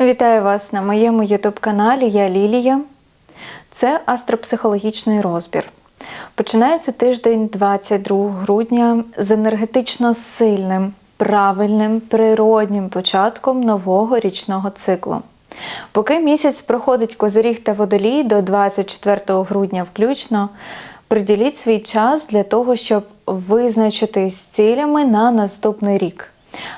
Вітаю вас на моєму ютуб-каналі. Я Лілія. Це астропсихологічний розбір. Починається тиждень 22 грудня з енергетично сильним, правильним, природнім початком нового річного циклу. Поки місяць проходить козиріг та водолій до 24 грудня включно, приділіть свій час для того, щоб визначитись з цілями на наступний рік.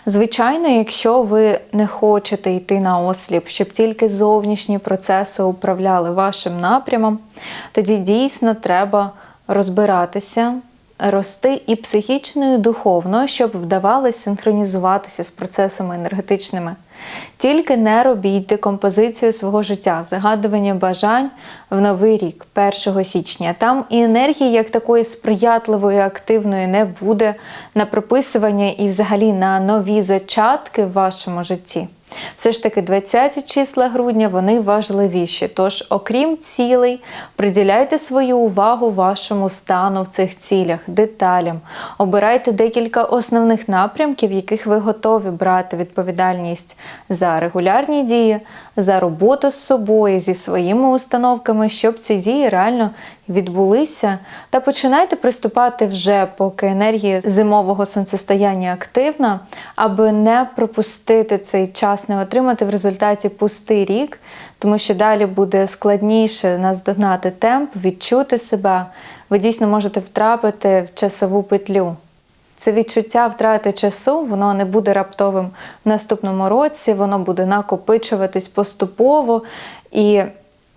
Звичайно, якщо ви не хочете йти на осліп, щоб тільки зовнішні процеси управляли вашим напрямом, тоді дійсно треба розбиратися, рости і психічно, і духовно, щоб вдавалося синхронізуватися з процесами енергетичними. Тільки не робіть декомпозицію свого життя, загадування бажань в новий рік, 1 січня. Там і енергії як такої сприятливої, активної не буде на прописування і взагалі на нові зачатки в вашому житті. Все ж таки, 20 числа грудня вони важливіші. Тож, окрім цілей, приділяйте свою увагу вашому стану в цих цілях, деталям. Обирайте декілька основних напрямків, яких ви готові брати відповідальність за регулярні дії, за роботу з собою, зі своїми установками, щоб ці дії реально відбулися. Та починайте приступати вже, поки енергія зимового сонцестояння активна, аби не пропустити цей час, не отримати в результаті пустий рік, тому що далі буде складніше наздогнати темп, відчути себе. Ви дійсно можете втрапити в часову петлю. Це відчуття втрати часу, воно не буде раптовим в наступному році, воно буде накопичуватись поступово і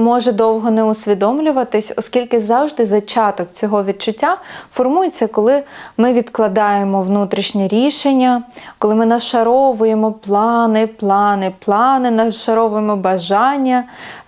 може довго не усвідомлюватись, оскільки завжди зачаток цього відчуття формується, коли ми відкладаємо внутрішнє рішення, коли ми нашаровуємо плани, плани, плани, нашаровуємо бажання.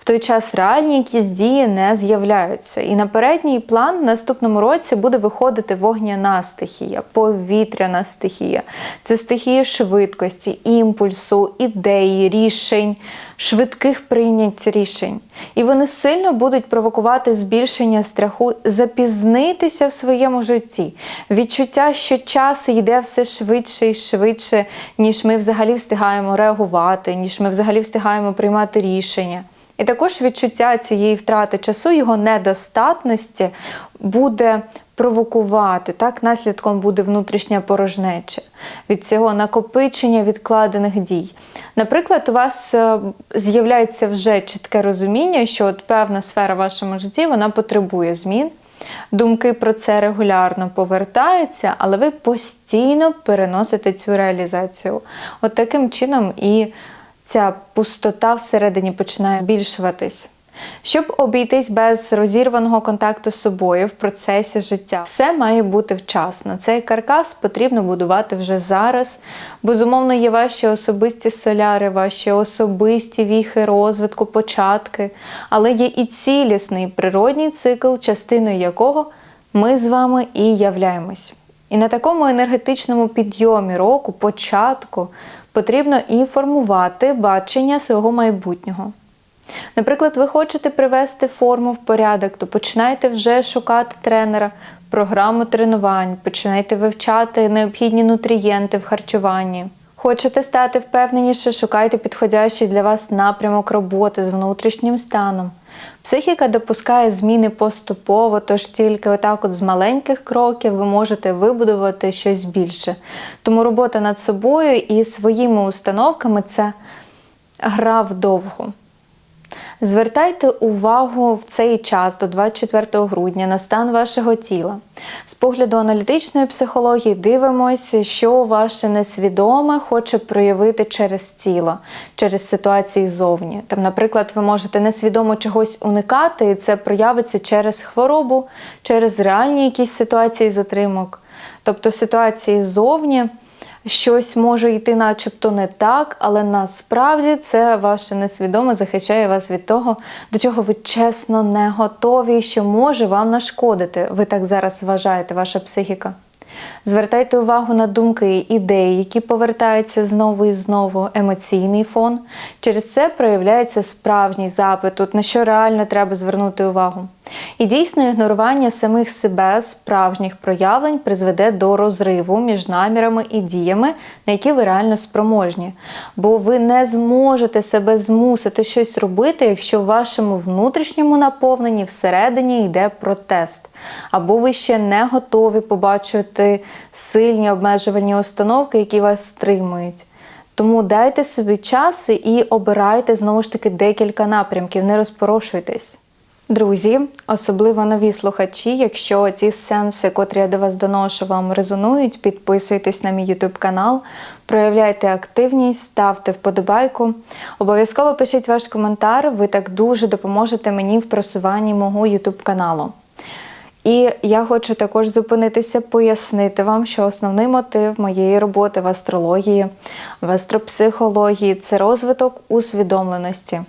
Той час реальні якісь дії не з'являються. І на передній план в наступному році буде виходити вогняна стихія, повітряна стихія. Це стихія швидкості, імпульсу, ідеї, рішень, швидких прийнять рішень. І вони сильно будуть провокувати збільшення страху, запізнитися в своєму житті. Відчуття, що час йде все швидше і швидше, ніж ми взагалі встигаємо реагувати, ніж ми взагалі встигаємо приймати рішення. І також відчуття цієї втрати часу, його недостатності буде провокувати. Так, наслідком буде внутрішня порожнеча від цього накопичення відкладених дій. Наприклад, у вас е, з'являється вже чітке розуміння, що от певна сфера в вашому житті вона потребує змін. Думки про це регулярно повертаються, але ви постійно переносите цю реалізацію. От таким чином і ця пустота всередині починає збільшуватись. Щоб обійтись без розірваного контакту з собою в процесі життя, все має бути вчасно. Цей каркас потрібно будувати вже зараз. Безумовно, є ваші особисті соляри, ваші особисті віхи розвитку, початки, але є і цілісний природній цикл, частиною якого ми з вами і являємось. І на такому енергетичному підйомі року, початку, потрібно і формувати бачення свого майбутнього. Наприклад, ви хочете привести форму в порядок, то починайте вже шукати тренера, програму тренувань, починайте вивчати необхідні нутрієнти в харчуванні. Хочете стати впевненіше, шукайте підходящий для вас напрямок роботи з внутрішнім станом. Психіка допускає зміни поступово, тож тільки отак от з маленьких кроків ви можете вибудувати щось більше. Тому робота над собою і своїми установками це гра вдовго. Звертайте увагу в цей час до 24 грудня на стан вашого тіла. З погляду аналітичної психології дивимося, що ваше несвідоме хоче проявити через тіло, через ситуації ззовні. Там, наприклад, ви можете несвідомо чогось уникати, і це проявиться через хворобу, через реальні якісь ситуації затримок. Тобто ситуації ззовні щось може йти, начебто не так, але насправді це ваше несвідоме захищає вас від того, до чого ви чесно не готові, що може вам нашкодити. Ви так зараз вважаєте, ваша психіка. Звертайте увагу на думки, і ідеї, які повертаються знову і знову, емоційний фон. Через це проявляється справжній запит, на що реально треба звернути увагу. І дійсно ігнорування самих себе справжніх проявлень призведе до розриву між намірами і діями, на які ви реально спроможні. Бо ви не зможете себе змусити щось робити, якщо в вашому внутрішньому наповненні всередині йде протест. Або ви ще не готові побачити сильні обмежувальні установки, які вас стримують. Тому дайте собі час і обирайте знову ж таки декілька напрямків, не розпорошуйтесь. Друзі, особливо нові слухачі, якщо ці сенси, котрі я до вас доношу, вам резонують, підписуйтесь на мій YouTube канал, проявляйте активність, ставте вподобайку. Обов'язково пишіть ваш коментар, ви так дуже допоможете мені в просуванні мого YouTube каналу. І я хочу також зупинитися, пояснити вам, що основний мотив моєї роботи в астрології, в астропсихології це розвиток усвідомленості,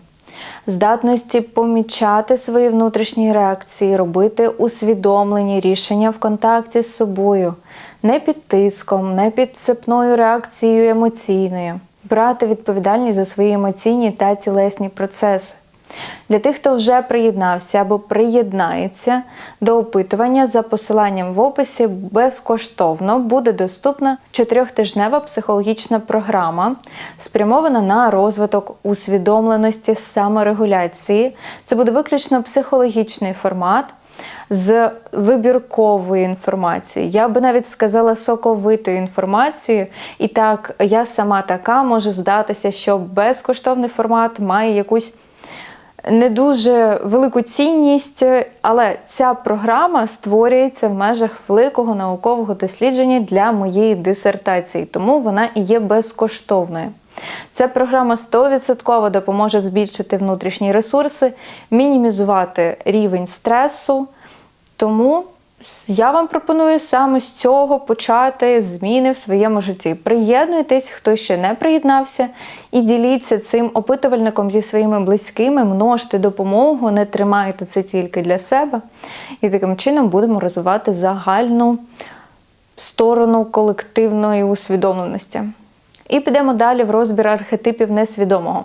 здатності помічати свої внутрішні реакції, робити усвідомлені рішення в контакті з собою, не під тиском, не під цепною реакцією емоційною, брати відповідальність за свої емоційні та тілесні процеси. Для тих, хто вже приєднався або приєднається до опитування за посиланням в описі безкоштовно буде доступна чотирьохтижнева психологічна програма, спрямована на розвиток усвідомленості саморегуляції. Це буде виключно психологічний формат. З вибірковою інформацією, я би навіть сказала соковитою інформацією. І так, я сама така може здатися, що безкоштовний формат має якусь не дуже велику цінність, але ця програма створюється в межах великого наукового дослідження для моєї дисертації, тому вона і є безкоштовною. Ця програма 100% допоможе збільшити внутрішні ресурси, мінімізувати рівень стресу. Тому я вам пропоную саме з цього почати зміни в своєму житті. Приєднуйтесь, хто ще не приєднався, і діліться цим опитувальником зі своїми близькими, множте допомогу, не тримайте це тільки для себе. І таким чином будемо розвивати загальну сторону колективної усвідомленості. І підемо далі в розбір архетипів несвідомого.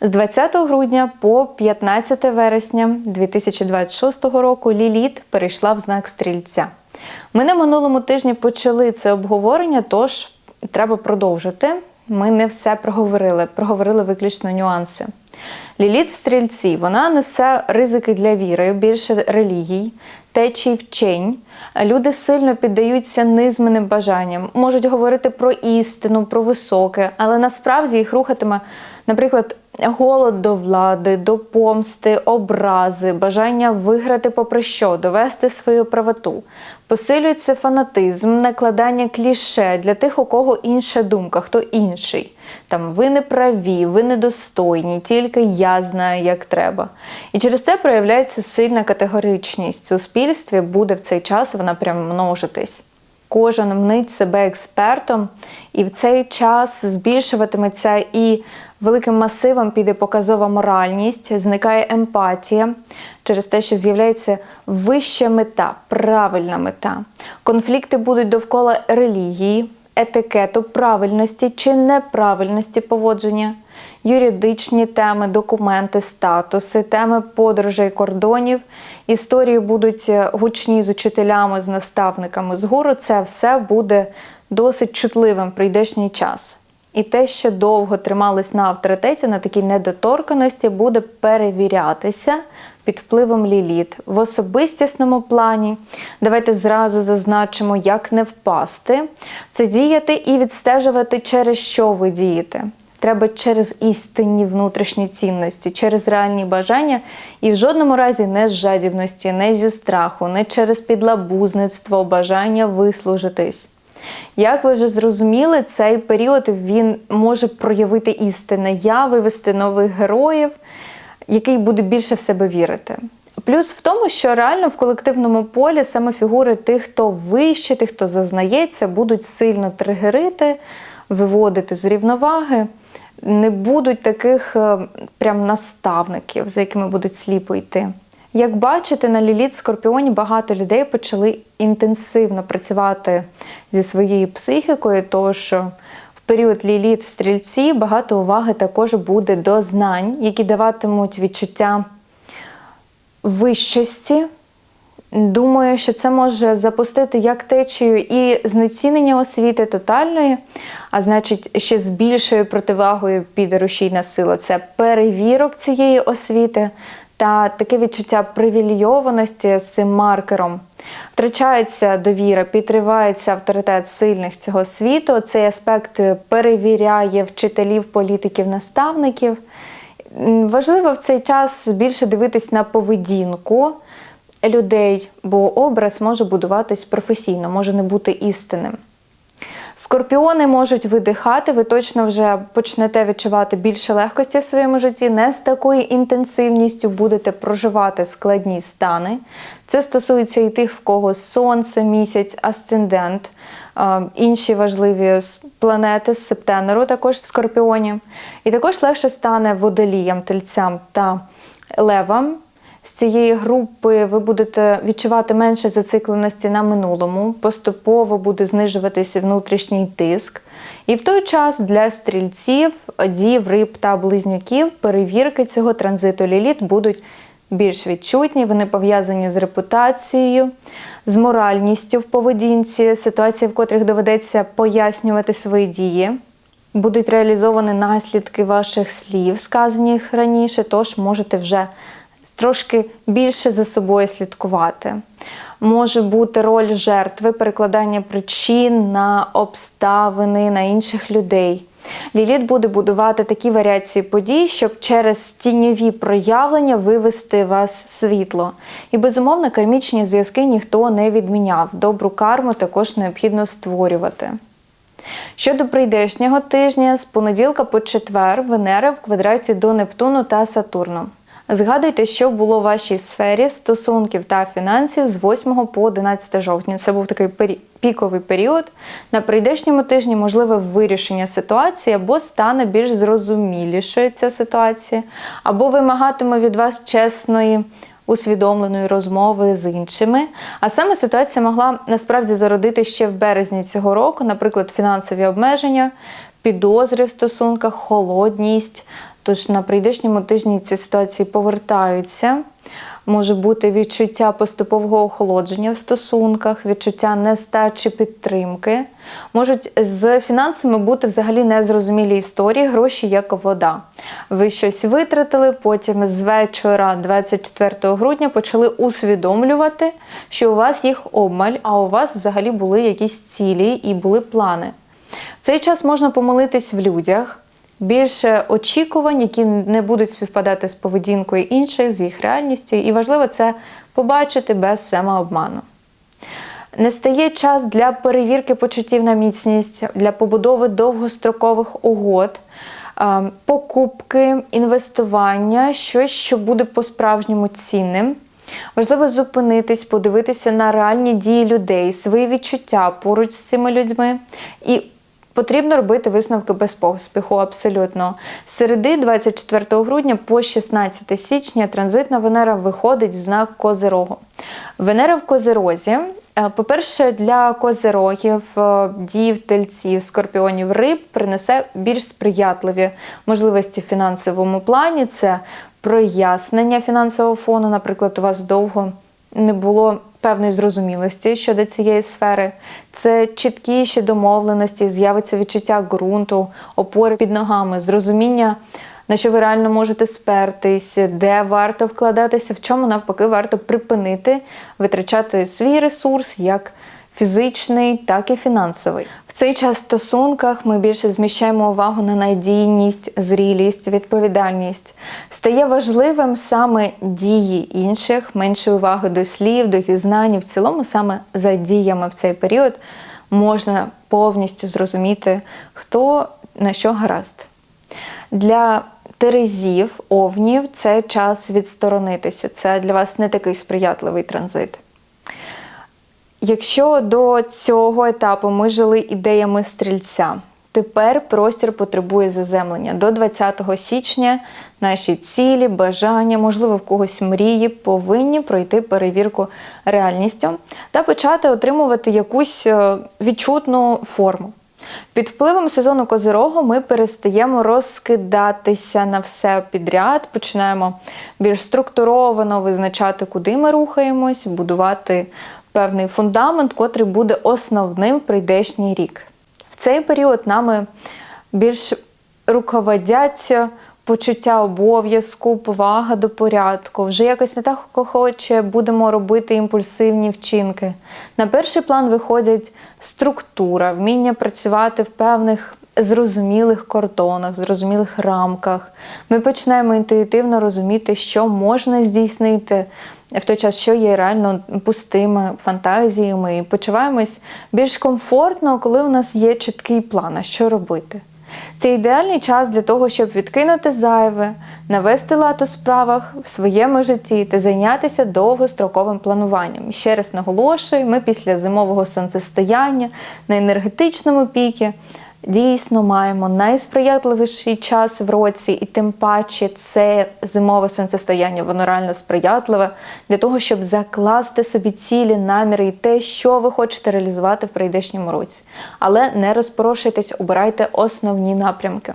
З 20 грудня по 15 вересня 2026 року Ліліт перейшла в знак стрільця. Ми на минулому тижні почали це обговорення, тож треба продовжити. Ми не все проговорили, проговорили виключно нюанси. Ліліт в стрільці вона несе ризики для віри, більше релігій, течій вчень. Люди сильно піддаються низменним бажанням, можуть говорити про істину, про високе, але насправді їх рухатиме, наприклад, голод до влади, до помсти, образи, бажання виграти попри що, довести свою правоту. Посилюється фанатизм, накладання кліше для тих, у кого інша думка, хто інший. Там ви не праві, ви недостойні, тільки я знаю, як треба. І через це проявляється сильна категоричність. В суспільстві буде в цей час вона прям множитись. Кожен мнить себе експертом, і в цей час збільшуватиметься і великим масивом піде показова моральність, зникає емпатія через те, що з'являється вища мета, правильна мета. Конфлікти будуть довкола релігії, етикету, правильності чи неправильності поводження, юридичні теми, документи, статуси, теми подорожей кордонів. Історії будуть гучні з учителями, з наставниками з гуру. Це все буде досить чутливим прийдешній час. І те, що довго трималось на авторитеті, на такій недоторканості, буде перевірятися під впливом ліліт в особистісному плані. Давайте зразу зазначимо, як не впасти. Це діяти і відстежувати, через що ви дієте. Треба через істинні внутрішні цінності, через реальні бажання, і в жодному разі не з жадібності, не зі страху, не через підлабузництво, бажання вислужитись. Як ви вже зрозуміли, цей період він може проявити істинне я, вивести нових героїв, який буде більше в себе вірити. Плюс в тому, що реально в колективному полі саме фігури тих, хто вище, тих, хто зазнається, будуть сильно тригерити, виводити з рівноваги. Не будуть таких е, прям наставників, за якими будуть сліпо йти. Як бачите, на ліліт Скорпіоні багато людей почали інтенсивно працювати зі своєю психікою, тож в період ліліт стрільці багато уваги також буде до знань, які даватимуть відчуття вищості, Думаю, що це може запустити як течію і знецінення освіти тотальної, а значить, ще з більшою противагою піде рушійна сила. Це перевірок цієї освіти та таке відчуття привілейованості з цим маркером. Втрачається довіра, підривається авторитет сильних цього світу. Цей аспект перевіряє вчителів, політиків, наставників. Важливо в цей час більше дивитись на поведінку людей, бо образ може будуватись професійно, може не бути істинним. Скорпіони можуть видихати, ви точно вже почнете відчувати більше легкості в своєму житті, не з такою інтенсивністю будете проживати складні стани. Це стосується і тих, в кого сонце, місяць, асцендент, інші важливі планети з септембру, також в скорпіоні. І також легше стане водоліям, тельцям та левам. З цієї групи ви будете відчувати менше зацикленості на минулому, поступово буде знижуватися внутрішній тиск. І в той час для стрільців, дів, риб та близнюків перевірки цього транзиту ліліт будуть більш відчутні, вони пов'язані з репутацією, з моральністю в поведінці, ситуації, в котрих доведеться пояснювати свої дії. Будуть реалізовані наслідки ваших слів, сказаних раніше, тож можете вже трошки більше за собою слідкувати. Може бути роль жертви, перекладання причин на обставини, на інших людей. Ліліт буде будувати такі варіації подій, щоб через тіньові проявлення вивести вас світло. І безумовно, кармічні зв'язки ніхто не відміняв. Добру карму також необхідно створювати. Щодо прийдешнього тижня, з понеділка по четвер Венера в квадраті до Нептуну та Сатурну. Згадуйте, що було в вашій сфері стосунків та фінансів з 8 по 11 жовтня. Це був такий піковий період. На прийдешньому тижні можливе вирішення ситуації або стане більш зрозумілішою ця ситуація, або вимагатиме від вас чесної усвідомленої розмови з іншими. А саме ситуація могла насправді зародити ще в березні цього року, наприклад, фінансові обмеження, підозри в стосунках, холодність. Тож на прийдешньому тижні ці ситуації повертаються. Може бути відчуття поступового охолодження в стосунках, відчуття нестачі підтримки. Можуть з фінансами бути взагалі незрозумілі історії, гроші як вода. Ви щось витратили, потім з вечора 24 грудня почали усвідомлювати, що у вас їх обмаль, а у вас взагалі були якісь цілі і були плани. В цей час можна помилитись в людях. Більше очікувань, які не будуть співпадати з поведінкою інших, з їх реальністю, і важливо це побачити без самообману. Не стає час для перевірки почуттів на міцність, для побудови довгострокових угод, е, покупки, інвестування, щось, що буде по-справжньому цінним. Важливо зупинитись, подивитися на реальні дії людей, свої відчуття поруч з цими людьми. І Потрібно робити висновки без поспіху абсолютно. З середи 24 грудня по 16 січня транзитна Венера виходить в знак Козирогу. Венера в Козирозі. е, По-перше, для козирогів, е, дів, тельців, скорпіонів, риб принесе більш сприятливі можливості в фінансовому плані. Це прояснення фінансового фону. Наприклад, у вас довго не було певної зрозумілості щодо цієї сфери. Це чіткіші домовленості, з'явиться відчуття ґрунту, опори під ногами, зрозуміння, на що ви реально можете спертись, де варто вкладатися, в чому навпаки варто припинити витрачати свій ресурс як фізичний, так і фінансовий. Цей час в стосунках ми більше зміщаємо увагу на надійність, зрілість, відповідальність. Стає важливим саме дії інших, менше уваги до слів, до зізнань. В цілому, саме за діями в цей період можна повністю зрозуміти, хто на що гаразд. Для терезів, овнів це час відсторонитися. Це для вас не такий сприятливий транзит. Якщо до цього етапу ми жили ідеями стрільця, тепер простір потребує заземлення. До 20 січня наші цілі, бажання, можливо, в когось мрії повинні пройти перевірку реальністю та почати отримувати якусь е, відчутну форму. Під впливом сезону козирогу ми перестаємо розкидатися на все підряд, починаємо більш структуровано визначати, куди ми рухаємось, будувати певний фундамент, котрий буде основним прийдешній рік. В цей період нами більш руководять почуття обов'язку, повага до порядку. Вже якось не так охоче будемо робити імпульсивні вчинки. На перший план виходять структура, вміння працювати в певних зрозумілих кордонах, зрозумілих рамках. Ми починаємо інтуїтивно розуміти, що можна здійснити в той час, що є реально пустими фантазіями, і почуваємось більш комфортно, коли у нас є чіткий план, а що робити. Це ідеальний час для того, щоб відкинути зайве, навести лад у справах в своєму житті та зайнятися довгостроковим плануванням. Ще раз наголошую, ми після зимового сонцестояння на енергетичному пікі дійсно маємо найсприятливіший час в році, і тим паче це зимове сонцестояння, воно реально сприятливе для того, щоб закласти собі цілі, наміри і те, що ви хочете реалізувати в прийдешньому році. Але не розпорошуйтесь, обирайте основні напрямки.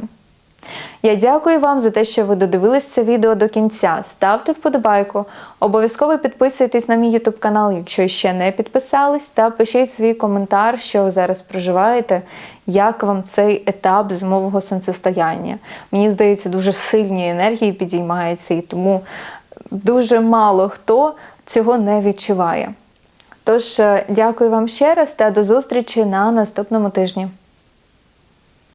Я дякую вам за те, що ви додивились це відео до кінця. Ставте вподобайку, обов'язково підписуйтесь на мій YouTube канал, якщо ще не підписались, та пишіть свій коментар, що ви зараз проживаєте, як вам цей етап зимового сонцестояння. Мені здається, дуже сильні енергії підіймаються, і тому дуже мало хто цього не відчуває. Тож, е, дякую вам ще раз та до зустрічі на наступному тижні.